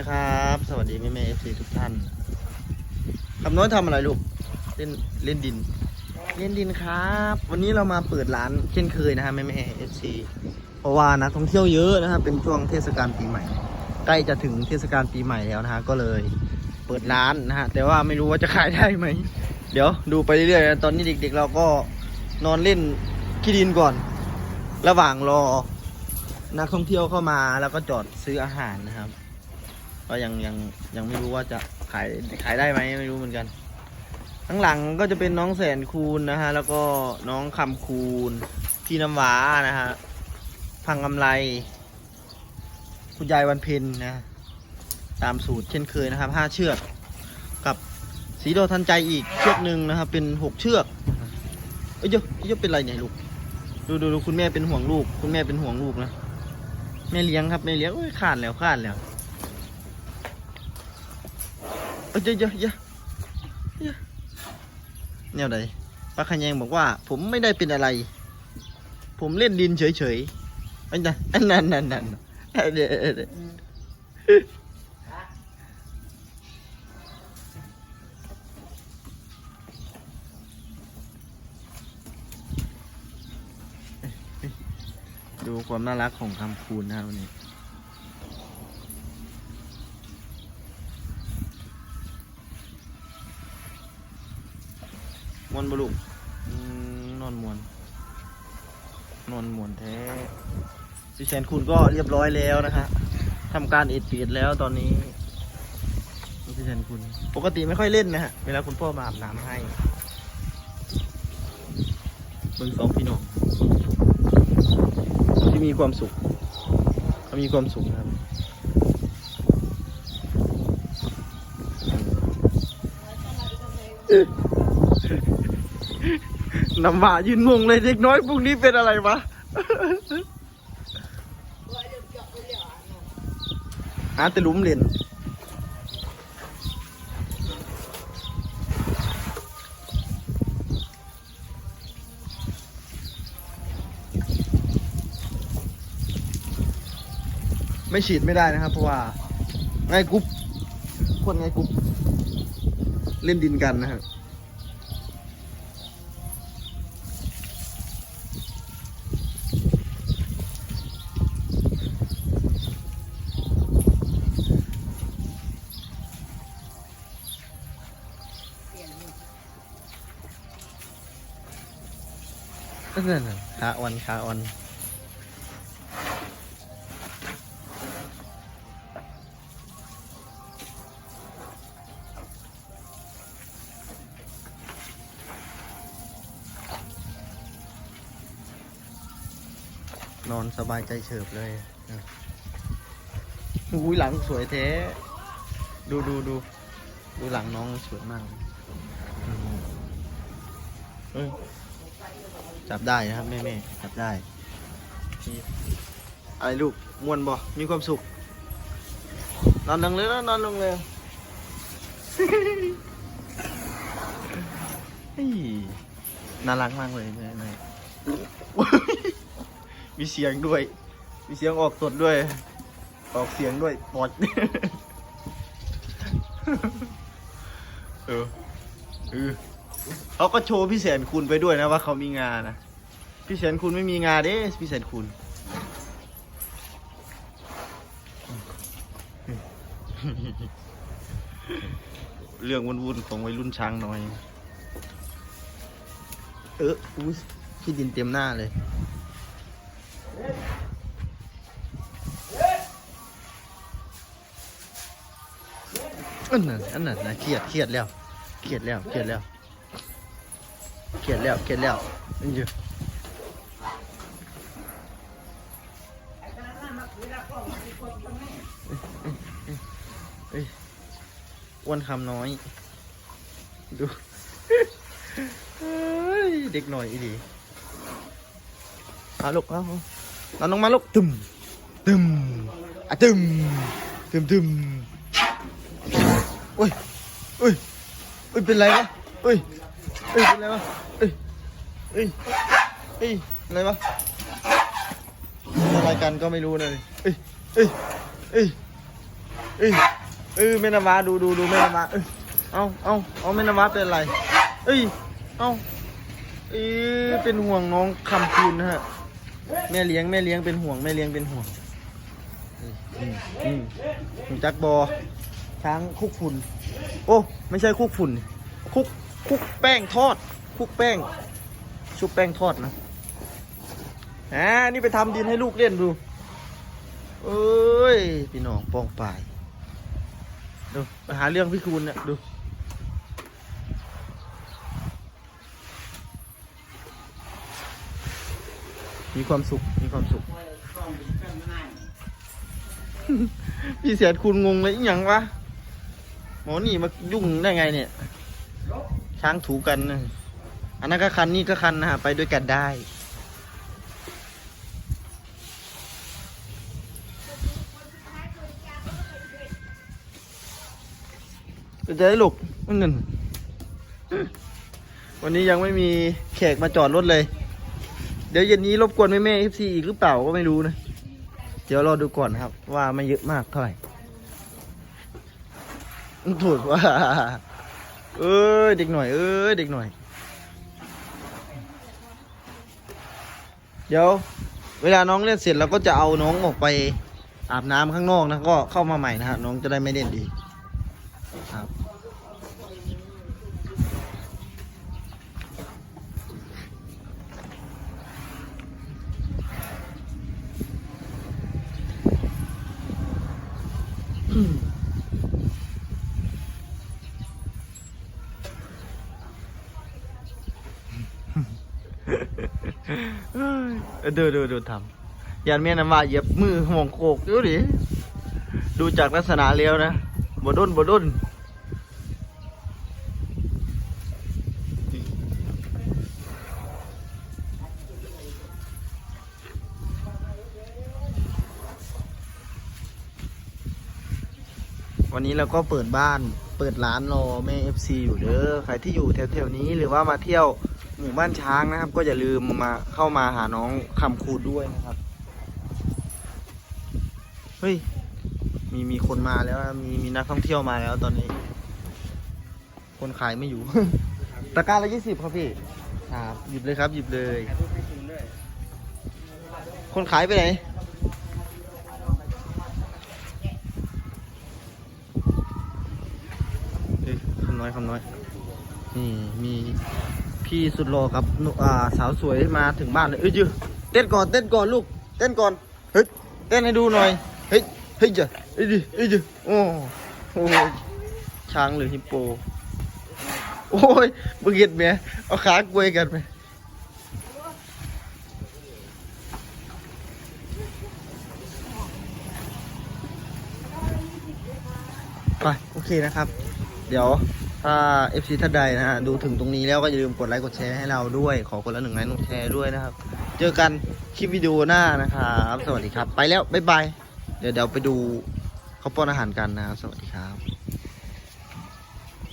นะครับ สวัสดีแม่แม่เอฟซีทุกท่านคำน้อยทำอะไรลูก เล่นเล่นดิน เล่นดินครับ วันนี้เรามาเปิดร้านเช่นเคยนะฮะแม่แม่เอฟซีเพราะว่านักท่องเที่ยวเยอะนะครับเป็นช่วงเทศกาลปีใหม่ ใกล้จะถึงเทศกาลปีใหม่แล้วนะฮะก็เลยเปิดร้านนะฮะแต่ว่าไม่รู้ว่าจะขายได้ไหมเดี๋ยวดูไปเรื่อยๆนะตอนนี้เด็ก ๆ เราก็นอนเล่นขี้ดินก่อน ระหว่างรอนักท่องเที่ยวเข้ามาแล้วก็จอดซื้ออาหารนะครับ ก็ยังยังยังไม่รู้ว่าจะขายขายได้ไหมไม่รู้เหมือนกันข้งหลังก็จะเป็นน้องแสนคูณนะฮะแล้วก็น้องคำคูณพี่น้ำหวานะฮะพังกำไร คุณยายวันเพ็ญนะตามสูตรเช่นเคยนะครับห้าเชือก กับสีโดทันใจอีกเชือกหนึ่งนะครับ เป็นหกเชือกเอ้ยเยอะเอ้ยเยอะเป็นไรเนี่ยลูกดูดูดูคุณแม่เป็นห่วงลูก คุณแม่เป็นห่วงลูกนะแม่เลี้ยงครับแม่เลี้ยงโอ้ยขาดแล้วขาดแล้ว เอ้ยเยอะเยอะเยอะเยอะแนวใดป้าขยงบอกว่า ผมไม่ได้เป็นอะไร ผมเล่นดินเฉยๆอันนั้นอันนั้นนั่นนั่นดูความน่ารักของคำคูณนะครับวันนี้ วนบลุอืมนอนมวนนอนมวนแท้พี่แชนคุณก็เรียบร้อยแล้วนะฮะทำการเอ็ดเปียดแล้วตอนนี้พี่แชนคุณ ปกติไม่ค่อยเล่นนะฮะ เวลาคุณพ่อมาอาบน้ำให้เบิ่งสองพี่น้องที่มีความสุขเขามีความสุขนะครับ น้ำหมายืนงงเลยเด็กน้อยพวกนี้เป็นอะไรวะหาแต่ลุมเหรียญไม่ฉีดไม่ได้นะครับ เพราะว่าไงกรุ๊ปคนไงกรุ๊ปเล่นดินกันนะครับ นั่นน่ะขาอ่อนขาอ่อนนอนสบายใจเฉิบเลยอะอุ้ยหลังสวยแท้ ดูดูดู ดูหลังน้องสวยมากอืมเอ้ย จับได้นะครับแม่แม่จับได้นี่อะไรลูกมวนบ่มีความสุข นอนลงเลยนะนอนลงเลยเฮ้ยน่ารักมากเลยแม่แม่มีเสียงด้วย มีเสียงออกสดด้วย ออกเสียงด้วยปอดเออเออ เขาก็โชว์พี่แสนคุณไปด้วยนะว่าเขามีงานนะพี่แสนคุณไม่มีงานเด้พี่แสนคุณเรื่องวุ่นๆของวัยรุ่นช้างน้อย เอออุ้ยขี้ดินเต็มหน้าเลย อันนั้นอันนั้นนะเครียดเครียดแล้ว เครียดแล้ว เครียดแล้ว ขียนแล้วเขียนแล้วอยู่เอ้ยอ้วนคำน้อย ดูเด็กหน่อยอีดีเอาลูกเอาเอาน้องมาลูกตึมตึมอะตึมตึมตึมโอ้ยโอ้ยโอ้ยเป็นไรวะโอ้ยเอ้ยเป็นไรวะ เอ้ยเอ้ยเอ้ยอะไรวะอะไรกันก็ไม่รู้เลยเอ้ยเอ้ยเอ้ยเอ้ยเออแม่นาวาดูดูดูแม่นาวาเอ้ยเอาเอาเอาแม่นาวาเป็นอะไร เอ้ยเอาเอ้ยเป็นห่วงน้องคำคูณนะฮะแม่เลี้ยงแม่เลี้ยงเป็นห่วงแม่เลี้ยงเป็นห่วงอืมอือจักบอช้างคุกฝุ่น โอ้ ไม่ใช่คุกฝุ่น คุกคุกแป้งทอด คุกแป้ง ชุบแป้งทอดนะอ่านี่ไปทำดินให้ลูกเล่นดู เอ้ย พี่น้องป้องปายดูไปหาเรื่องพี่คูณเนี่ยดูมีความสุข มีความสุข พี่เสียดคุณงงเลยอหย่างวะ หมอนี่มายุ่งได้ไงเนี่ย ช้างถูกันนะ อันนั้นก็คันนี่ก็คันนะฮะไปด้วยกันได้ จะได้หลกมันเงินวันนี้ยังไม่มีแขกมาจอดรถเลย เดี๋ยวเย็นนี้รบกวนแม่แม่เอฟซีอีกหรือเปล่าก็ไม่รู้นะ เดี๋ยวรอดูก่อนครับ ว่าไม่เยอะมากเท่าไหร่ถูกว่า เอ้ยเด็กหน่อย เอ้ยเด็กหน่อย เดี๋ยว เวลาน้องเล่นเสร็จเราก็จะเอาน้องออกไปอาบน้ำข้างนอกนะก็เข้ามาใหม่นะฮะน้องจะได้ไม่เล่นดีครับเอ้ยดูดูดูทำยันเมียนมาเหยียบมือห่วงโคกดูดิดูจากลักษณะแล้วนะบด้นบด้นวันนี้เราก็เปิดบ้านเปิดร้านรอแม่ FC อยู่เด้อใครที่อยู่แถวๆนี้หรือว่ามาเที่ยว หมู่บ้านช้างนะครับ ก็อย่าลืมมาเข้ามาหาน้องคำคูณด้วยนะครับ เฮ้ย มีมีคนมาแล้วมีมีนักท่องเที่ยวมาแล้วตอนนี้ คนขายไม่อยู่ ตะกร้าละยี่สิบครับพี่ ครับ หยิบเลยครับ หยิบเลย คนขายไปไหนคำน้อยคำน้อย นี่มี พี่สุดหล่อกับอ่าสาวสวยมาถึงบ้านเลยเอ้ยจืเต้นก่อนเต้นก่อนลูก เต้นก่อนเฮ้ยเต้นให้ดูหน่อยเฮ้ยเฮ้ยจ้ะเอ้ยดิเอ้ยดิโอ้โหช้างหรือฮิปโปโอ้ยมึงเห็นไหมเอาขากวยกันไหมไปโอเคนะครับ เดี๋ยว ถ้า FC ท่านใดนะฮะดูถึงตรงนี้แล้วก็อย่าลืมกดไลค์กดแชร์ให้เราด้วย ขอคนละหนึ่งไลค์หนึ่งแชร์ด้วยนะครับ เจอกันคลิปวิดีโอหน้านะครับ สวัสดีครับ ไปแล้ว บ๊ายบาย เดี๋ยวเดี๋ยวไปดูเขาป้อนอาหารกันนะครับสวัสดีครับ